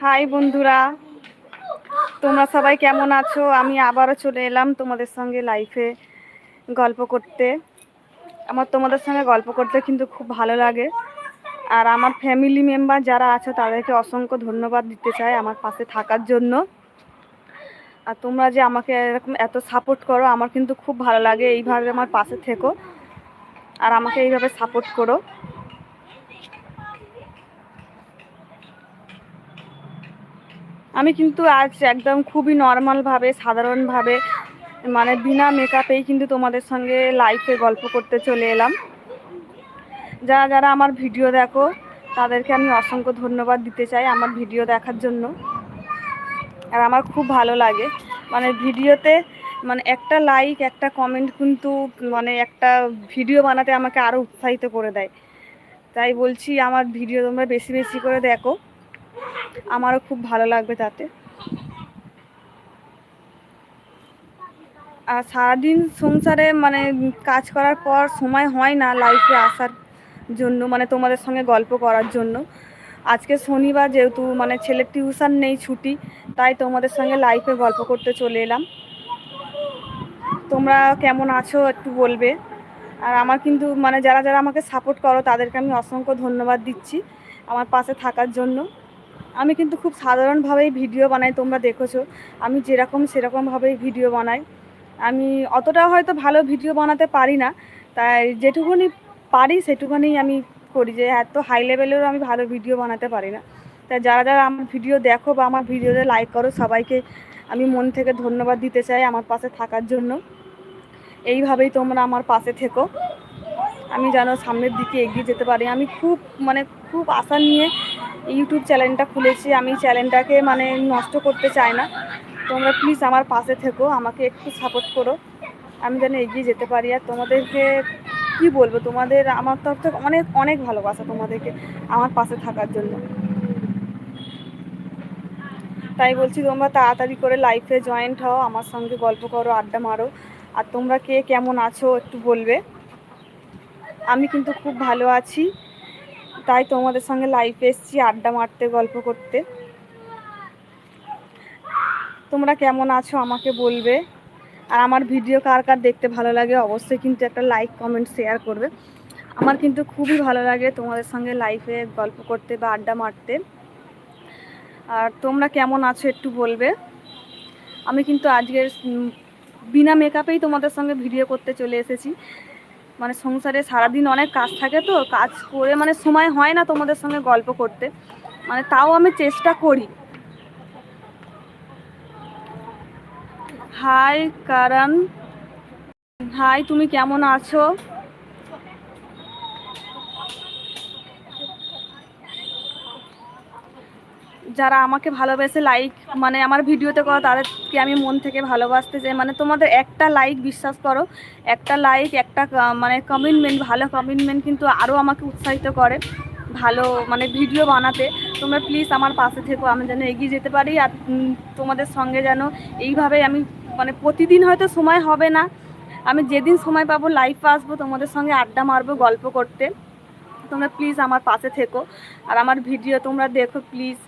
High বন্ধুরা, তোমরা সবাই কেমন আছো? আমি আবারও চলে এলাম তোমাদের সঙ্গে লাইফে গল্প করতে। আমার তোমাদের সঙ্গে গল্প করতে কিন্তু খুব ভালো লাগে। আর আমার ফ্যামিলি মেম্বার যারা আছে, তাদেরকে অসংখ্য ধন্যবাদ দিতে চাই আমার পাশে থাকার জন্য। আর তোমরা যে আমাকে এরকম এত সাপোর্ট করো, আমার কিন্তু খুব ভালো লাগে। এইভাবে আমার পাশে থেকো। আর আমাকে এইভাবে সাপোর্ট করো। আমি কিন্তু আজ একদম খুবই নর্মালভাবে সাধারণভাবে মানে বিনা মেকআপেই কিন্তু তোমাদের সঙ্গে লাইফে গল্প করতে চলে এলাম। যারা যারা আমার ভিডিও দেখো, তাদেরকে আমি অসংখ্য ধন্যবাদ দিতে চাই আমার ভিডিও দেখার জন্য। আর আমার খুব ভালো লাগে। মানে ভিডিওতে মানে একটা লাইক একটা কমেন্ট কিন্তু মানে একটা ভিডিও বানাতে আমাকে আরও উৎসাহিত করে দেয়। তাই বলছি, আমার ভিডিও তোমরা বেশি বেশি করে দেখো। আমারও খুব ভালো লাগবে তাতে। আর সারাদিন সংসারে মানে কাজ করার পর সময় হয় না লাইফে আসার জন্য মানে তোমাদের সঙ্গে গল্প করার জন্য। আজকে শনিবার যেহেতু মানে ছেলের টিউশন নেই, ছুটি, তাই তোমাদের সঙ্গে লাইফে গল্প করতে চলে এলাম। তোমরা কেমন আছো একটু বলবে? আর আমার কিন্তু মানে যারা যারা আমাকে সাপোর্ট করো, তাদেরকে আমি অসংখ্য ধন্যবাদ দিচ্ছি আমার পাশে থাকার জন্য। আমি কিন্তু খুব সাধারণভাবেই ভিডিও বানাই, তোমরা দেখেছ। আমি যেরকম সেরকমভাবেই ভিডিও বানাই। আমি অতটা হয়তো ভালো ভিডিও বানাতে পারি না, তাই যেটুকুনি পারি সেটুকুনি আমি করি যে এত হাই লেভেলেরও আমি ভালো ভিডিও বানাতে পারি না। তাই যারা যারা আমার ভিডিও দেখো বা আমার ভিডিওতে লাইক করো, সবাইকে আমি মন থেকে ধন্যবাদ দিতে চাই আমার পাশে থাকার জন্য। এইভাবেই তোমরা আমার পাশে থেকো। আমি যেন সামনের দিকে এগিয়ে যেতে পারি। আমি খুব মানে খুব আশা নিয়ে ইউটিউব চ্যানেলটা খুলেছি, আমি চ্যানেলটাকে মানে নষ্ট করতে চাই না। তোমরা প্লিজ আমার পাশে থেকো, আমাকে একটু সাপোর্ট করো। আমি যেন এগিয়ে যেতে পারি। আর তোমাদেরকে কি বলব, তোমাদের আমার তরফ থেকে অনেক অনেক ভালোবাসা তোমাদেরকে আমার পাশে থাকার জন্য। তাই বলছি, তোমরা তাড়াতাড়ি করে লাইফে জয়েন্ট হও, আমার সঙ্গে গল্প করো, আড্ডা মারো। আর তোমরা কে কেমন আছো একটু বলবে। আমি কিন্তু খুব ভালো আছি। তাই তোমাদের সঙ্গে লাইফে এসেছি, আড্ডা মারতে, গল্প করতে। তোমরা কেমন আছো আমাকে বলবে। আর আমার ভিডিও কার কার দেখতে ভালো লাগে অবশ্যই কিন্তু একটা লাইক কমেন্ট শেয়ার করবে। আমার কিন্তু খুবই ভালো লাগে তোমাদের সঙ্গে লাইফে গল্প করতে বা আড্ডা মারতে। আর তোমরা কেমন আছো একটু বলবে। আমি কিন্তু আজকের বিনা মেকআপেই তোমাদের সঙ্গে ভিডিও করতে চলে এসেছি। মানে সংসারে সারাদিন অনেক কাজ থাকে তো, কাজ করে মানে সময় হয় না তোমাদের সঙ্গে গল্প করতে। মানে তাও আমি চেষ্টা করি। হাই কারণ হাই তুমি কেমন আছো? যারা আমাকে ভালোবেসে লাইক মানে আমার ভিডিওতে করো তাদেরকে আমি মন থেকে ভালোবাসতে চাই। মানে তোমাদের একটা লাইক বিশ্বাস করো, একটা লাইক একটা মানে কমিটমেন্ট ভালো কমিটমেন্ট কিন্তু আরও আমাকে উৎসাহিত করে। ভালো মানে ভিডিও বানাতে। তোমরা প্লিজ আমার পাশে থেকো, আমি যেন এগিয়ে যেতে পারি আর তোমাদের সঙ্গে যেন এইভাবে আমি মানে প্রতিদিন হয়তো সময় হবে না। আমি যেদিন সময় পাবো লাইফে আসব, তোমাদের সঙ্গে আড্ডা মারবো, গল্প করতে। তোমরা প্লিজ আমার পাশে থেকো। আর আমার ভিডিও তোমরা দেখো প্লিজ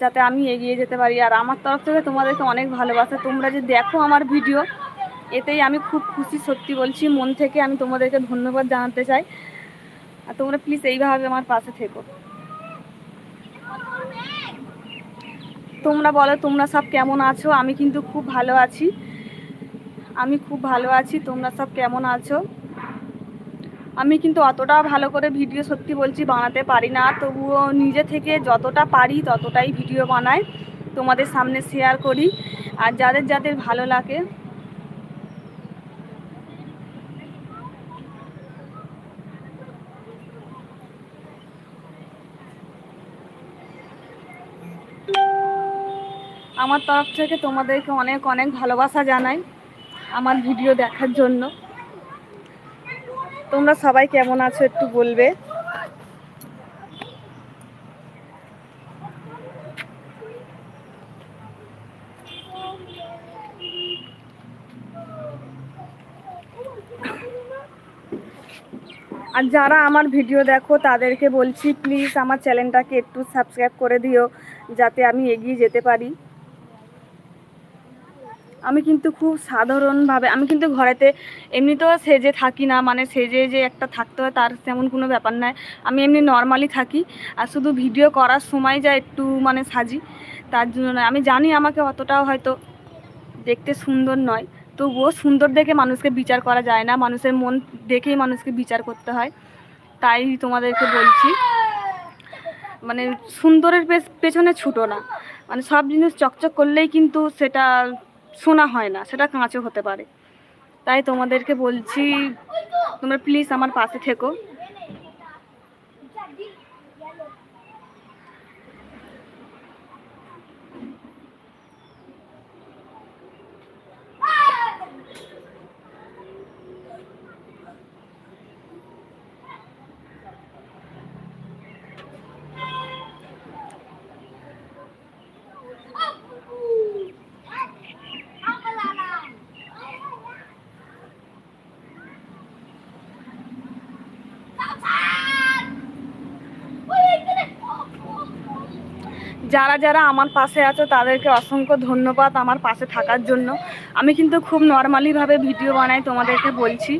যাতে আমি এগিয়ে যেতে পারি। আর আমার তরফ থেকে তোমাদেরকে অনেক ভালোবাসা। তোমরা যে দেখো আমার ভিডিও, এতেই আমি খুব খুশি সত্যি বলছি। মন থেকে আমি তোমাদেরকে ধন্যবাদ জানাতে চাই। আর তোমরা প্লিজ এইভাবে আমার পাশে থেকো। তোমরা বলো, তোমরা সব কেমন আছো? আমি কিন্তু খুব ভালো আছি। আমি খুব ভালো আছি। তোমরা সব কেমন আছো? আমি কিন্তু অতটা ভালো করে ভিডিও সত্যি বলছি বানাতে পারি না, তবুও নিজে থেকে যতটা পারি ততটাই ভিডিও বানাই, তোমাদের সামনে শেয়ার করি। আর যাদের যাদের ভালো লাগে। আমার তরফ থেকে তোমাদেরকে অনেক অনেক ভালোবাসা জানাই আমার ভিডিও দেখার জন্য। তোমরা সবাই কেমন আছো একটু বলবে? আর যারা আমার ভিডিও দেখো, তাদেরকে বলছি প্লিজ আমার চ্যানেলটাকে একটু সাবস্ক্রাইব করে দিও, যাতে আমি এগিয়ে যেতে পারি। আমি কিন্তু খুব সাধারণভাবে, আমি কিন্তু ঘরেতে এমনিতেও সেজে থাকি না মানে সেজে যে একটা থাকতে হয় তার তেমন কোনো ব্যাপার নয় আমি এমনি নর্মালি থাকি, আর শুধু ভিডিও করার সময় যা একটু মানে সাজি, তার জন্য নয়। আমি জানি আমাকে অতটাও হয়তো দেখতে সুন্দর নয়, তবুও সুন্দর দেখে মানুষকে বিচার করা যায় না, মানুষের মন দেখেই মানুষকে বিচার করতে হয়, তাই তোমাদেরকে বলছি। মানে সুন্দরের পেছ- পেছনে ছুটো না মানে সব জিনিস চকচক করলেই কিন্তু সেটা শোনা হয় না, সেটা কাঁচও হতে পারে। তাই তোমাদেরকে বলছি, তোমরা প্লিজ আমার পাশে থেকো। যারা যারা আমার পাশে আছো, তাদেরকে অসংখ্য ধন্যবাদ আমার পাশে থাকার জন্য। আমি কিন্তু খুব নর্মালিভাবে ভিডিও বানাই তোমাদেরকে বলছি।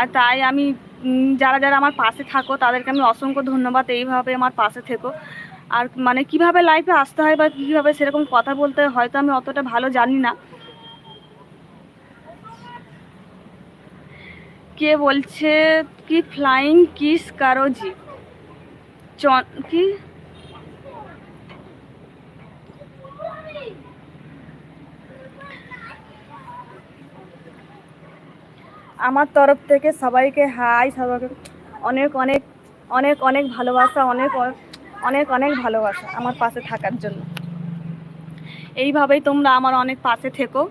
আর তাই আমি যারা যারা আমার পাশে থাকো, তাদেরকে আমি অসংখ্য ধন্যবাদ, এইভাবে আমার পাশে থেকো। আর মানে কীভাবে লাইফে আসতে হয় বা কীভাবে সেরকম কথা বলতে হয়, হয়তো আমি অতটা ভালো জানি না। কে বলছে, কি ফ্লাইং কিস কারও জি? চ কি? আমার তরফ থেকে সবাইকে হাই, সবাইকে অনেক অনেক অনেক অনেক ভালোবাসা, অনেক অনেক অনেক ভালোবাসা আমার পাশে থাকার জন্য। এইভাবেই তোমরা আমার অনেক পাশে থেকো।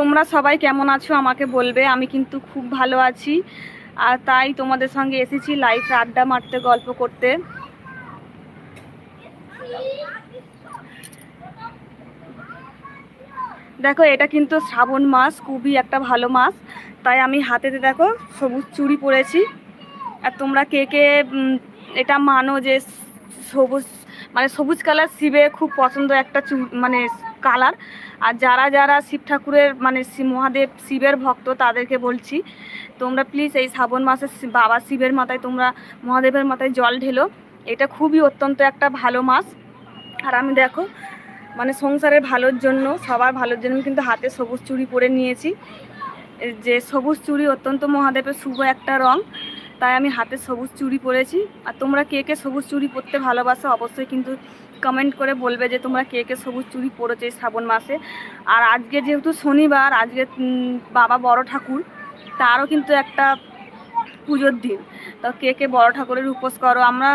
তোমরা সবাই কেমন আছো? আমাকে বলবে। আমি কিন্তু খুব ভালো আছি। আর তাই তোমাদের সঙ্গে এসেছি লাইফে আড্ডা মারতে, গল্প করতে। দেখো, এটা কিন্তু শ্রাবণ মাস, খুবই একটা ভালো মাস। তাই আমি হাতেতে দেখো, সবুজ চুড়ি পরেছি। আর তোমরা কে কে এটা মানো যে সবুজ মানে সবুজ কালার শিবে খুব পছন্দ একটা চু মানে কালার। আর যারা যারা শিব ঠাকুরের মানে মহাদেব, শিবের ভক্ত, তাদেরকে বলছি, তোমরা প্লিজ এই শ্রাবণ মাসে বাবা শিবের মাথায়, তোমরা মহাদেবের মাথায় জল ঢেলো। এটা খুবই অত্যন্ত একটা ভালো মাস। আর আমি দেখো মানে সংসারের ভালোর জন্য, সবার ভালোর জন্য কিন্তু হাতে সবুজ চুড়ি পরে নিয়েছি। যে সবুজ চুড়ি অত্যন্ত মহাদেবের শুভ একটা রং, তাই আমি হাতে সবুজ চুড়ি পরেছি। আর তোমরা কে কে সবুজ চুড়ি পরতে ভালোবাসো, অবশ্যই কিন্তু কমেন্ট করে বলবে যে তোমরা কে কে সবুজ চুরি পরেছো এই শ্রাবণ মাসে। আর আজকে যেহেতু শনিবার, আজকে বাবা বড় ঠাকুর, তারও কিন্তু একটা পুজোর দিন। তো কে কে বড় ঠাকুরের উপোস করো? আমরা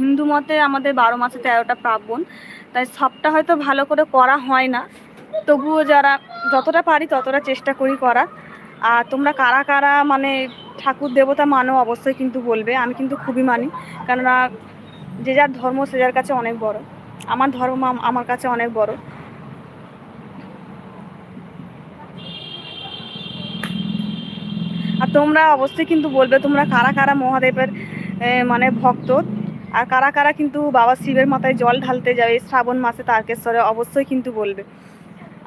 হিন্দু মতে আমাদের বারো মাসে তেরোটা পার্বণ। তাই সবটা হয়তো ভালো করে করা হয় না। তবুও যারা, যতটা পারি ততটা চেষ্টা করি করা আর তোমরা কারা কারা মানে ঠাকুর দেবতা মানো অবশ্যই কিন্তু বলবে। আমি কিন্তু খুবই মানি। কেননা যে যার ধর্ম সে যার কাছে অনেক বড়। আমার ধর্ম আমার কাছে অনেক বড়। আর তোমরা অবশ্যই কিন্তু বলবে, তোমরা কারা কারা মহাদেবের মানে ভক্ত? আর কারা কারা কিন্তু বাবা শিবের মাথায় জল ঢালতে যাবে শ্রাবণ মাসে, তারকেশ্বরে অবশ্যই কিন্তু বলবে।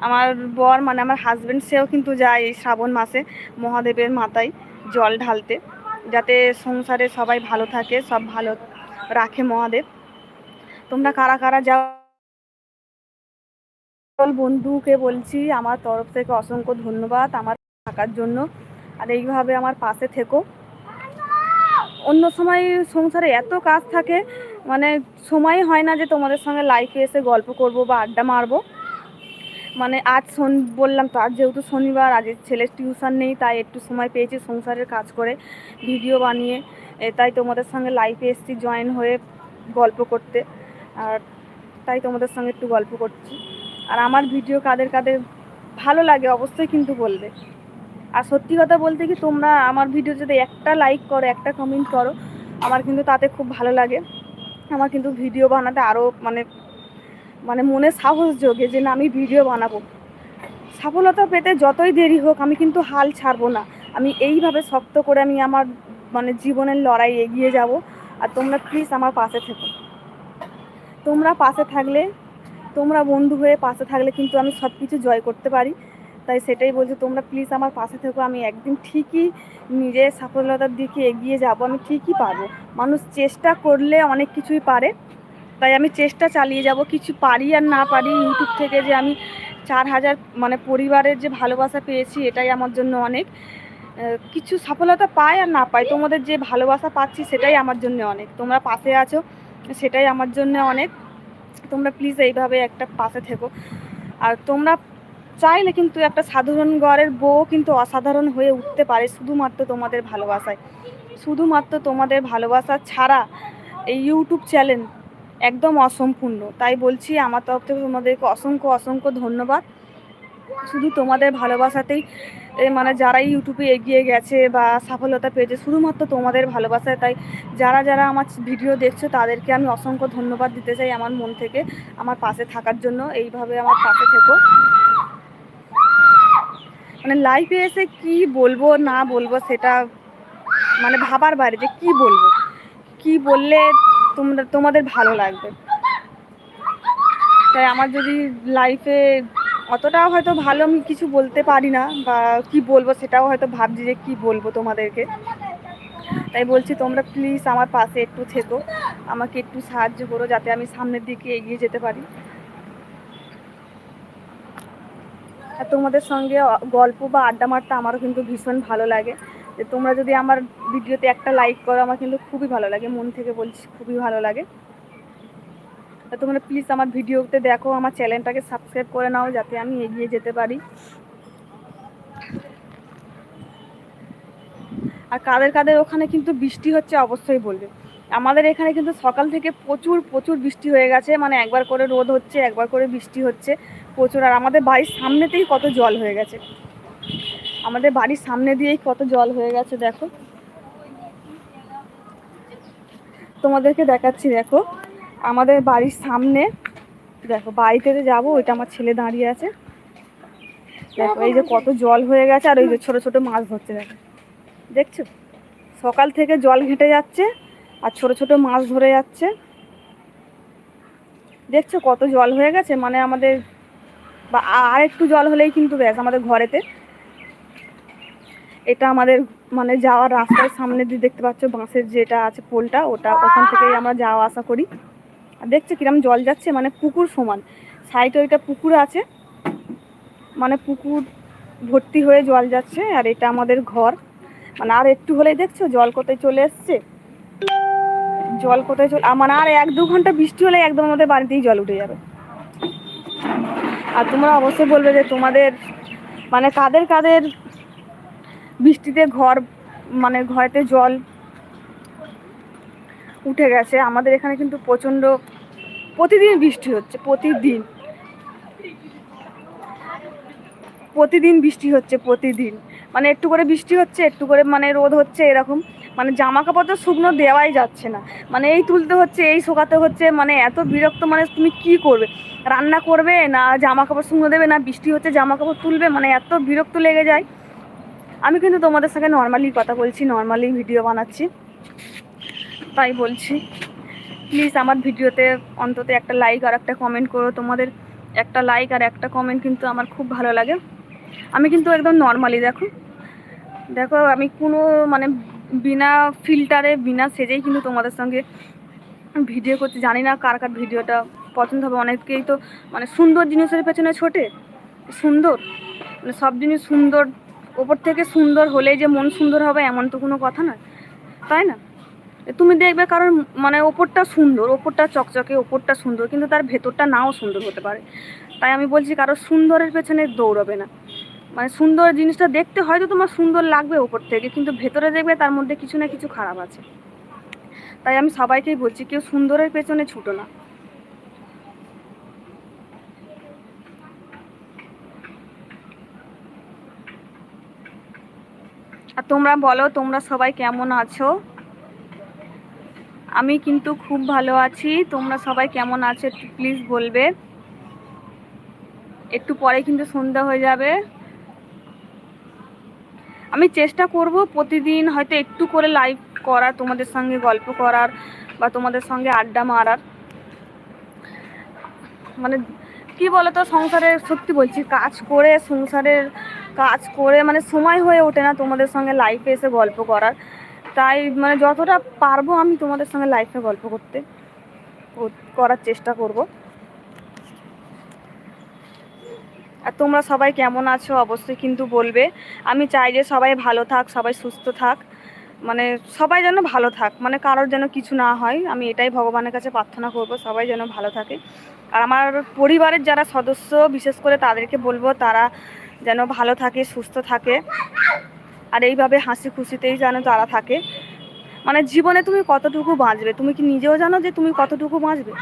আমার বর মানে আমার হাজব্যান্ড সেও কিন্তু যায় এই শ্রাবণ মাসে মহাদেবের মাথায় জল ঢালতে, যাতে সংসারে সবাই ভালো থাকে, সব ভালো রাখে মহাদেব। তোমরা কারা কারা যাও? বন্ধুকে বলছি, আমার তরফ থেকে অসংখ্য ধন্যবাদ আমার থাকার জন্য। আর এইভাবে আমার পাশে থেকো। অন্য সময় সংসারে এত কাজ থাকে মানে সময় হয় না যে তোমাদের সঙ্গে লাইফে এসে গল্প করব বা আড্ডা মারবো। মানে আজ শন, বললাম তো, আজ যেহেতু শনিবার আজ ছেলের টিউশন নেই, তাই একটু সময় পেয়েছি সংসারের কাজ করে ভিডিও বানিয়ে। তাই তোমাদের সঙ্গে লাইফে এসেছি জয়েন হয়ে গল্প করতে। আর তাই তোমাদের সঙ্গে একটু গল্প করছি। আর আমার ভিডিও কাদের কাদের ভালো লাগে অবশ্যই কিন্তু বলবে। আর সত্যি কথা বলতে কি, তোমরা আমার ভিডিও যদি একটা লাইক করো, একটা কমেন্ট করো, আমার কিন্তু তাতে খুব ভালো লাগে। আমার কিন্তু ভিডিও বানাতে আরও মানে মানে মনে সাহস যোগে যে না, আমি ভিডিও বানাবো। সফলতা পেতে যতই দেরি হোক, আমি কিন্তু হাল ছাড়বো না। আমি এইভাবে শক্ত করে আমি আমার মানে জীবনের লড়াই এগিয়ে যাব। আর তোমরা প্লিজ আমার পাশে থেকো। তোমরা পাশে থাকলে, তোমরা বন্ধু হয়ে পাশে থাকলে কিন্তু আমি সব কিছু জয় করতে পারি। তাই সেটাই বলছি, তোমরা প্লিজ আমার পাশে থেকো। আমি একদিন ঠিকই নিজের সফলতার দিকে এগিয়ে যাব। আমি ঠিকই পারব। মানুষ চেষ্টা করলে অনেক কিছুই পারে। তাই আমি চেষ্টা চালিয়ে যাব। কিছু পারি আর না পারি ইউটিউব থেকে যে আমি চার হাজার মানে পরিবারের যে ভালোবাসা পেয়েছি, এটাই আমার জন্য অনেক। কিছু সফলতা পাই আর না পাই তোমাদের যে ভালোবাসা পাচ্ছি সেটাই আমার জন্য অনেক। তোমরা পাশে আছো, সেটাই আমার জন্য অনেক। তোমরা প্লিজ এইভাবে একটা পাশে থেকো। আর তোমরা চাইলে কিন্তু একটা সাধারণ ঘরের বউ কিন্তু অসাধারণ হয়ে উঠতে পারে শুধুমাত্র তোমাদের ভালোবাসায়। শুধুমাত্র তোমাদের ভালোবাসা ছাড়া এই ইউটিউব চ্যানেল একদম অসম্পূর্ণ। তাই বলছি, আমার তরফ থেকে তোমাদেরকে অসংখ্য অসংখ্য ধন্যবাদ। শুধু তোমাদের ভালোবাসাতেই মানে যারা ইউটিউবে এগিয়ে গেছে বা সফলতা পেয়েছে, শুধুমাত্র তোমাদের ভালোবাসায়। তাই যারা যারা আমার ভিডিও দেখছ, তাদেরকে আমি অসংখ্য ধন্যবাদ দিতে চাই আমার মন থেকে, আমার পাশে থাকার জন্য। এইভাবে আমার পাশে থেকো। মানে লাইফে এসে কি বলব, না বলব সেটা মানে ভাবার বাইরে যে কি বলব? কি বললে তোমরা, তোমাদের ভালো লাগবে? তাই আমার যদি লাইফে অতটাও হয়তো ভালো আমি কিছু বলতে পারি না বা কি বলব সেটাও হয়তো ভাবছি যে কি বলব তোমাদেরকে। তাই বলছি তোমরা প্লিজ আমার পাশে একটু থেকো, আমাকে একটু সাহায্য করো যাতে আমি সামনের দিকে এগিয়ে যেতে পারি। আর তোমাদের সঙ্গে গল্প বা আড্ডা মারতে আমারও কিন্তু ভীষণ ভালো লাগে। যে তোমরা যদি আমার ভিডিওতে একটা লাইক করো, আমার কিন্তু খুবই ভালো লাগে, মন থেকে বলছি খুবই ভালো লাগে। তা তোমরা প্লিজ আমার ভিডিওতে দেখো, আমার চ্যানেলটাকে সাবস্ক্রাইব করে নাও, যাতে আমি এগিয়ে যেতে পারি। আর কাদের কাদের ওখানে কিন্তু বৃষ্টি হচ্ছে অবশ্যই বলবে। আমাদের এখানে কিন্তু সকাল থেকে প্রচুর প্রচুর বৃষ্টি হয়ে গেছে মানে একবার করে রোদ হচ্ছে, একবার করে বৃষ্টি হচ্ছে, প্রচুর। আর আমাদের বাড়ির সামনেতেই কত জল হয়ে গেছে। আমাদের বাড়ির সামনে দিয়েই কত জল হয়ে গেছে, দেখো। তোমাদেরকে দেখাচ্ছি, দেখো। আমাদের বাড়ির সামনে, দেখো বাড়িতে যাব, ওইটা আমার ছেলে দাঁড়িয়ে আছে। দেখো, এই যে কত জল হয়ে গেছে, আর ওই যে ছোট ছোট মাছ ধরছে, দেখো। দেখছ? সকাল থেকে জল ঘেঁটে যাচ্ছে, আর ছোট ছোট মাছ ধরে যাচ্ছে। দেখছ কত জল হয়ে গেছে? মানে আমাদের, বা আর একটু জল হলেই কিন্তু ব্যাস, আমাদের ঘরেতে। এটা আমাদের মানে যাওয়ার রাস্তার সামনে দিয়ে দেখতে পাচ্ছ, বাঁশের যেটা আছে পোলটা, ওটা ওখান থেকেই আমরা যাওয়া আসা করি। আর দেখছ কিরম জল যাচ্ছে? মানে পুকুর সমান। সাইডে ওইটা পুকুর আছে। মানে পুকুর ভর্তি হয়ে জল যাচ্ছে, আর এটা আমাদের ঘর। মানে আর একটু হলেই দেখছ জল কোথায় চলে এসছে। জল কোথায় চলে মানে আর এক দু ঘণ্টা বৃষ্টি হলে একদম আমাদের বাড়িতেই জল উঠে যাবে। আর তোমরা অবশ্যই বলবে যে তোমাদের মানে কাদের কাদের বৃষ্টিতে ঘর মানে ঘরেতে জল উঠে গেছে। আমাদের এখানে কিন্তু প্রচণ্ড প্রতিদিন বৃষ্টি হচ্ছে, প্রতিদিন। প্রতিদিন বৃষ্টি হচ্ছে, প্রতিদিন। মানে একটু করে বৃষ্টি হচ্ছে, একটু করে মানে রোদ হচ্ছে এরকম। মানে জামা কাপড় তো শুকনো দেওয়াই যাচ্ছে না। মানে এই তুলতে হচ্ছে, এই শোকাতে হচ্ছে মানে এত বিরক্ত মানে তুমি কি করবে? রান্না করবে না জামা কাপড় শুকনো দেবে না বৃষ্টি হচ্ছে জামা কাপড় তুলবে মানে এত বিরক্ত লেগে যায়। আমি কিন্তু তোমাদের সঙ্গে নর্মালি কথা বলছি নর্মালি ভিডিও বানাচ্ছি। তাই বলছি। প্লিজ আমার ভিডিওতে অন্তত একটা লাইক আর একটা কমেন্ট করো। তোমাদের একটা লাইক আর একটা কমেন্ট কিন্তু আমার খুব ভালো লাগে। আমি কিন্তু একদম নর্মালি দেখো। দেখো, আমি কোনো মানে বিনা ফিল্টারে বিনা সেজেই কিন্তু তোমাদের সঙ্গে ভিডিও করতে জানি না কার কার ভিডিওটা পছন্দ হবে। অনেকেই তো মানে সুন্দর জিনিসের পেছনে ছোটে। সুন্দর? মানে সব জিনিস সুন্দর, ওপর থেকে সুন্দর হলেই যে মন সুন্দর হবে এমন তো কোনো কথা না তাই না? তুমি দেখবে কারণ মানে ওপরটা সুন্দর, ওপরটা চকচকে, ওপরটা সুন্দর, কিন্তু তার ভেতরটা নাও সুন্দর হতে পারে। তাই আমি বলছি কারও সুন্দরের পেছনে দৌড়বে না। মানে সুন্দর জিনিসটা দেখতে হয়তো তোমার সুন্দর লাগবে ওপর থেকে, কিন্তু ভেতরে দেখবে তার মধ্যে কিছু না কিছু খারাপ আছে। তাই আমি সবাইকেই বলছি, কেউ সুন্দরের পেছনে ছুটো না। আর তোমরা বলো, তোমরা সবাই কেমন আছো? আমি কিন্তু খুব ভালো আছি। তোমরা সবাই কেমন আছো একটু প্লিজ বলবে। একটু পরে কিন্তু সন্ধ্যা হয়ে যাবে। আমি চেষ্টা করব প্রতিদিন হয়তো একটু করে লাইভ করার, তোমাদের সঙ্গে গল্প করার বা তোমাদের সঙ্গে আড্ডা মারার। মানে কি বলতো সংসারের সত্যি বলছি, কাজ করে, সংসারের কাজ করে মানে সময় হয়ে ওঠে না তোমাদের সঙ্গে লাইফে এসে গল্প করার। তাই মানে যতটা পারব আমি তোমাদের সঙ্গে লাইফে গল্প করতে করার চেষ্টা করব। আর তোমরা সবাই কেমন আছো অবশ্যই কিন্তু বলবে। আমি চাই যে সবাই ভালো থাক, সবাই সুস্থ থাক। মানে সবাই যেন ভালো থাক মানে কারোর যেন কিছু না হয়। আমি এটাই ভগবানের কাছে প্রার্থনা করব, সবাই যেন ভালো থাকে। আর আমার পরিবারের যারা সদস্য, বিশেষ করে তাদেরকে বলব, তারা যেন ভালো থাকে, সুস্থ থাকে। আর এইভাবে হাসি খুশিতেই যেন তারা থাকে। মানে জীবনে তুমি কতটুকু বাঁচবে? তুমি কি নিজেও জানো যে তুমি কতটুকু বাঁচবে?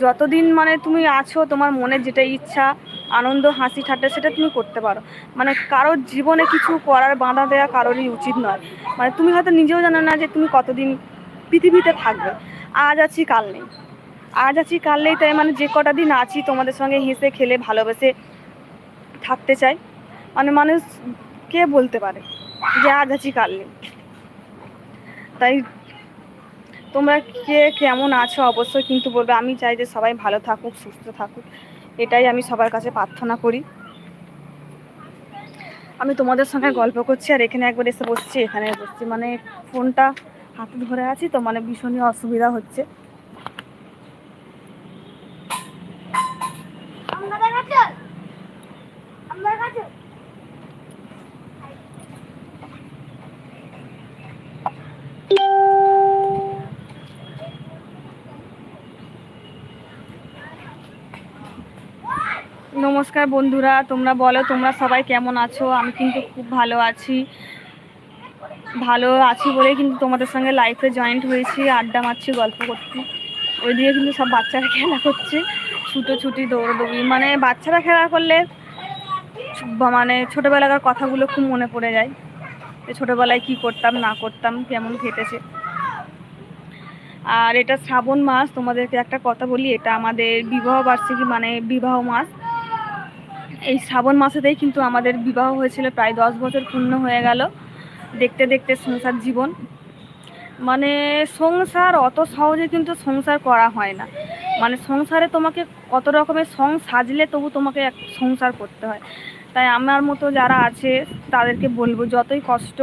যতদিন মানে তুমি আছো, তোমার মনের যেটা ইচ্ছা, আনন্দ, হাসি, ঠাট্টা, সেটা তুমি করতে পারো। মানে কারোর জীবনে কিছু করার বাঁধা দেওয়া কারোরই উচিত নয়। মানে তুমি হয়তো নিজেও জানো না যে তুমি কতদিন পৃথিবীতে থাকবে। আজ আছি, কাল নেই। আজ আছি, কাল নেই, তাই মানে যে কটা দিন আছি, তোমাদের সঙ্গে হেসে, খেলে, ভালোবেসে থাকতে চাই। মানে মানুষ কে বলতে পারে? আজ আছি কাল তাই তোমরা কে কেমন আছো অবশ্যই কিন্তু বলবে। আমি চাই যে সবাই ভালো থাকুক, সুস্থ থাকুক। এটাই আমি সবার কাছে প্রার্থনা করি। আমি তোমাদের সঙ্গে গল্প করছি আর এখানে একবার এসে বসছি, এখানে বসছি। মানে ফোনটা হাতে ধরে আছি তো মানে ভীষণই অসুবিধা হচ্ছে আমাদের কাছে আমার কাছে নমস্কার বন্ধুরা, তোমরা বলো, তোমরা সবাই কেমন আছো? আমি কিন্তু খুব ভালো আছি। ভালো আছি বলে কিন্তু তোমাদের সঙ্গে লাইফে জয়েন্ট হয়েছি, আড্ডা মারছি, গল্প করছি। ওই দিয়ে কিন্তু সব বাচ্চারা খেলা করছে ছুটোছুটি দৌড়দৌড়ি। মানে বাচ্চারা খেলা করলে মানে ছোটোবেলাকার কথাগুলো খুব মনে পড়ে যায়। যে ছোটোবেলায় কী করতাম, না করতাম, কেমন কেটেছে। আর এটা শ্রাবণ মাস, তোমাদেরকে একটা কথা বলি, এটা আমাদের বিবাহ বার্ষিকী মানে বিবাহ মাস। এই শ্রাবণ মাসেতেই কিন্তু আমাদের বিবাহ হয়েছিল, প্রায় দশ বছর পূর্ণ হয়ে গেল। দেখতে দেখতে সংসার জীবন। মানে সংসার অত সহজে কিন্তু সংসার করা হয় না। মানে সংসারে তোমাকে কত রকমের সং সাজলে তবু তোমাকে এক সংসার করতে হয়। তাই আমার মতো যারা আছে, তাদেরকে বলব যতই কষ্ট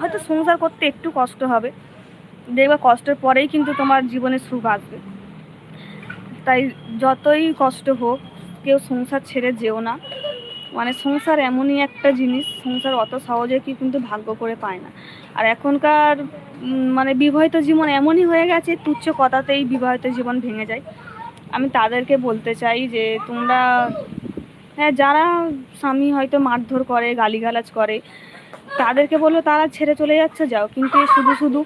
হয়তো সংসার করতে একটু কষ্ট হবে। দেখবে কষ্টের পরেই কিন্তু তোমার জীবনে সুখ আসবে। তাই যতই কষ্ট হোক কেউ সংসার ছেড়ে যেও না। মানে সংসার এমনই একটা জিনিস, সংসার অত সহজে কি কিন্তু ভাগ্য করে পায় না। আর এখনকার মানে বিবাহিত জীবন এমনই হয়ে গেছে, তুচ্ছ কথাতেই বিবাহিত জীবন ভেঙে যায়। আমি তাদেরকে বলতে চাই যে, তোমরা হ্যাঁ যারা স্বামী হয়তো মারধর করে, গালিগালাজ করে, তাদেরকে বলব তারা ছেড়ে চলে যাচ্ছে, যাও। কিন্তু শুধু শুধু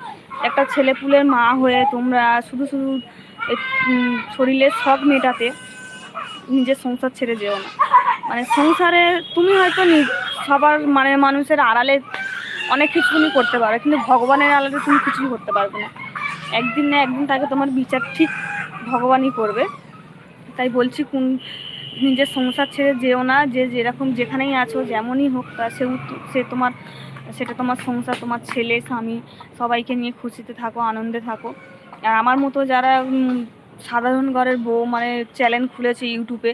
একটা ছেলেপুলের মা হয়ে তোমরা শুধু শুধু শরীরের শখ মেটাতে নিজের সংসার ছেড়ে যেও না। মানে সংসারে তুমি হয়তো সবার মানে মানুষের আড়ালে অনেক কিছু তুমি করতে পারো, কিন্তু ভগবানের আড়ালে তুমি কিছুই করতে পারবে না। একদিন না একদিন তাকে তোমার বিচার ঠিক ভগবানই করবে। তাই বলছি, কোন নিজের সংসার ছেড়ে যেও না, যে যেরকম যেখানেই আছো, যেমনই হোক, তা সে সে তোমার সেটা তোমার সংসার, তোমার ছেলে, স্বামী, সবাইকে নিয়ে খুশিতে থাকো, আনন্দে থাকো। আর আমার মতো যারা সাধারণ ঘরের বউ মানে চ্যানেল খুলেছে ইউটিউবে।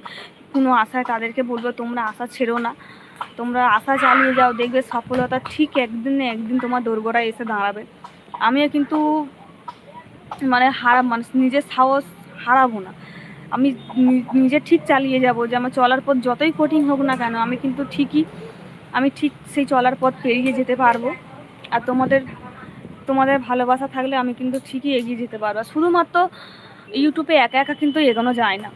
কোনো আশায় তাদেরকে বলব, তোমরা আশা ছেড়ো না। তোমরা আশা চালিয়ে যাও, দেখবে সফলতা ঠিক একদিন একদিন তোমার দোরগোড়ায় এসে দাঁড়াবে। আমিও কিন্তু মানে হারা মানে নিজের সাহস হারাবো না। আমি নিজে ঠিক চালিয়ে যাব যে আমার চলার পথ যতই কঠিন হোক না কেন, আমি কিন্তু ঠিকই, আমি ঠিক সেই চলার পথ পেরিয়ে যেতে পারব। আর তোমাদের তোমাদের ভালোবাসা থাকলে আমি কিন্তু ঠিকই এগিয়ে যেতে পারব। শুধুমাত্র ইউটিউবে একা একা কিন্তু এগোনো যায় না।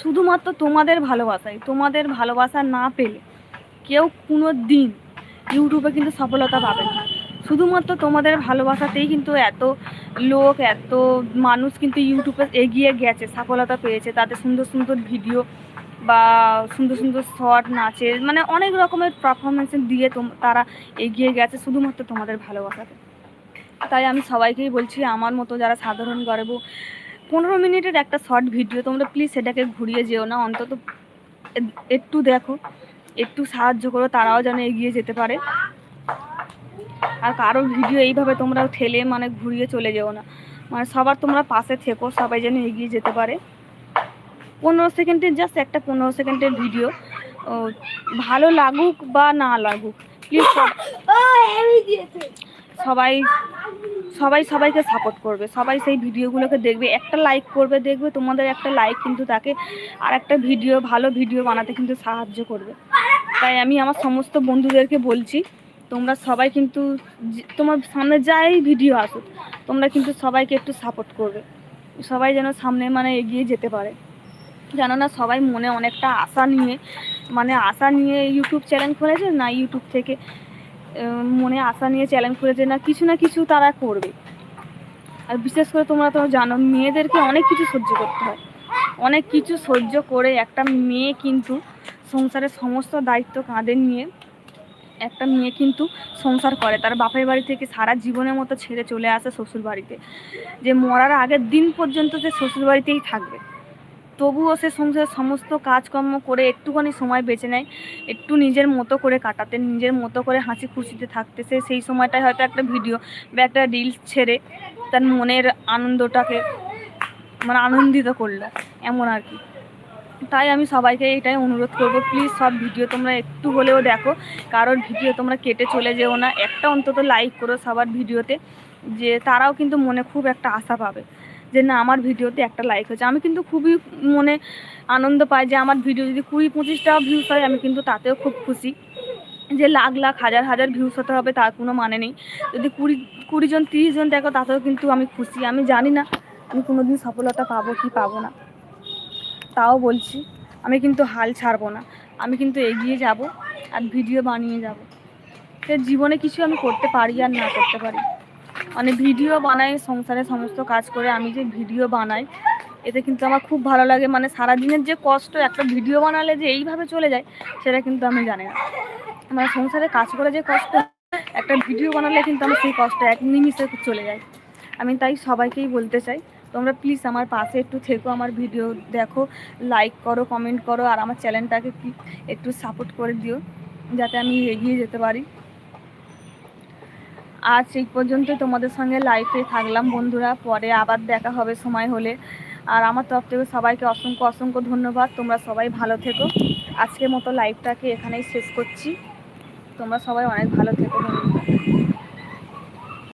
শুধুমাত্র তোমাদের ভালোবাসাই, তোমাদের ভালোবাসা না পেলে কেউ কোনো দিন ইউটিউবে কিন্তু সফলতা পাবে না। শুধুমাত্র তোমাদের ভালোবাসাতেই কিন্তু এত লোক, এত মানুষ কিন্তু ইউটিউবে এগিয়ে গেছে, সফলতা পেয়েছে। তাদের সুন্দর সুন্দর ভিডিও বা সুন্দর সুন্দর শর্ট নাচের মানে অনেক রকমের পারফরমেন্স দিয়ে তারা এগিয়ে গেছে শুধুমাত্র তোমাদের ভালোবাসাতে। তাই আমি সবাইকেই বলছি, আমার মতো যারা সাধারণ গর্ব পনেরো মিনিটের একটা শর্ট ভিডিও, তোমরা প্লিজ সেটাকে ঘুরিয়ে যেও না, অন্তত একটু দেখো, একটু সাহায্য করো, তারাও যেন এগিয়ে যেতে পারে। আর কারোর ভিডিও এইভাবে তোমরা ঠেলে মানে ঘুরিয়ে চলে যেও না। মানে সবার তোমরা পাশে থেকো, সবাই যেন এগিয়ে যেতে পারে। পনেরো সেকেন্ডের জাস্ট একটা পনেরো সেকেন্ডের ভিডিও। ভালো লাগুক বা না লাগুক প্লিজ সবাই সবাই সবাইকে সাপোর্ট করবে। সবাই সেই ভিডিওগুলোকে দেখবে। একটা লাইক করবে, দেখবে তোমাদের একটা লাইক কিন্তু তাকে আর একটা ভিডিও ভালো ভিডিও বানাতে কিন্তু সাহায্য করবে। তাই আমি আমার সমস্ত বন্ধুদেরকে বলছি, তোমরা সবাই কিন্তু তোমার সামনে যাই ভিডিও আসুক, তোমরা কিন্তু সবাইকে একটু সাপোর্ট করবে। সবাই যেন সামনে মানে এগিয়ে যেতে পারে। জানো না সবাই মনে অনেকটা আশা নিয়ে মানে আশা নিয়ে ইউটিউব চ্যানেল খুলেছে না ইউটিউব থেকে। মনে আশা নিয়ে চ্যালেঞ্জ করেছে না, কিছু না কিছু তারা করবে। আর বিশেষ করে তোমরা তো জানো, মেয়েদেরকে অনেক কিছু সহ্য করতে হয়। অনেক কিছু সহ্য করে একটা মেয়ে কিন্তু সংসারের সমস্ত দায়িত্ব কাঁধে নিয়ে একটা মেয়ে কিন্তু সংসার করে। তার বাপের বাড়ি থেকে সারা জীবনের মতো ছেড়ে চলে আসে শ্বশুর বাড়িতে যে মরার আগের দিন পর্যন্ত সে শ্বশুর বাড়িতেই থাকবে। তবুও সে সংসারের সমস্ত কাজকর্ম করে একটুখানি সময় বেঁচে নেয়, একটু নিজের মতো করে কাটাতে, নিজের মতো করে হাসি খুশিতে থাকতে, সে সেই সময়টায় হয়তো একটা ভিডিও বা একটা রিলস ছেড়ে তার মনের আনন্দটাকে মানে আনন্দিত করল, এমন আর কি। তাই আমি সবাইকে এটাই অনুরোধ করব প্লিজ সব ভিডিও তোমরা একটু হলেও দেখো, কারোর ভিডিও তোমরা কেটে চলে যেও না, একটা অন্তত লাইক করো সবার ভিডিওতে, যে তারাও কিন্তু মনে খুব একটা আশা পাবে। যে না, আমার ভিডিওতে একটা লাইক হয়েছে। আমি কিন্তু খুবই মনে আনন্দ পাই যে আমার ভিডিও যদি কুড়ি পঁচিশটা ভিউস হয়, আমি কিন্তু তাতেও খুব খুশি। যে লাখ লাখ, হাজার হাজার ভিউস হতে হবে, তার কোনো মানে নেই। যদি কুড়ি কুড়ি জন, তিরিশ জন দেখো, তাতেও কিন্তু আমি খুশি। আমি জানি না, আমি কোনোদিন সফলতা পাবো কি পাবো না। তাও বলছি, আমি কিন্তু হাল ছাড়বো না। আমি কিন্তু এগিয়ে যাব আর ভিডিও বানিয়ে যাব। সে জীবনে কিছু আমি করতে পারি আর না করতে পারি। মানে ভিডিও বানাই, সংসারে সমস্ত কাজ করে আমি যে ভিডিও বানাই, এতে কিন্তু আমার খুব ভালো লাগে। মানে সারাদিনের যে কষ্ট, একটা ভিডিও বানালে যে এইভাবে চলে যায়, সেটা কিন্তু আমি জানি না। মানে সংসারে কাজ করে যে কষ্ট, একটা ভিডিও বানালে কিন্তু আমার সেই কষ্ট এক নিমিষে চলে যায় আমি তাই সবাইকেই বলতে চাই, তোমরা প্লিজ আমার পাশে একটু থেকো, আমার ভিডিও দেখো লাইক করো কমেন্ট করো, আর আমার চ্যানেলটাকে একটু সাপোর্ট করে দিও, যাতে আমি এগিয়ে যেতে পারি। আজ এই পর্যন্তই তোমাদের সঙ্গে লাইফে থাকলাম বন্ধুরা। পরে আবার দেখা হবে সময় হলে। আর আমার তরফ থেকে সবাইকে অসংখ্য অসংখ্য ধন্যবাদ। তোমরা সবাই ভালো থেকো। আজকের মতো লাইফটাকে এখানেই শেষ করছি। তোমরা সবাই অনেক ভালো থেকো বন্ধু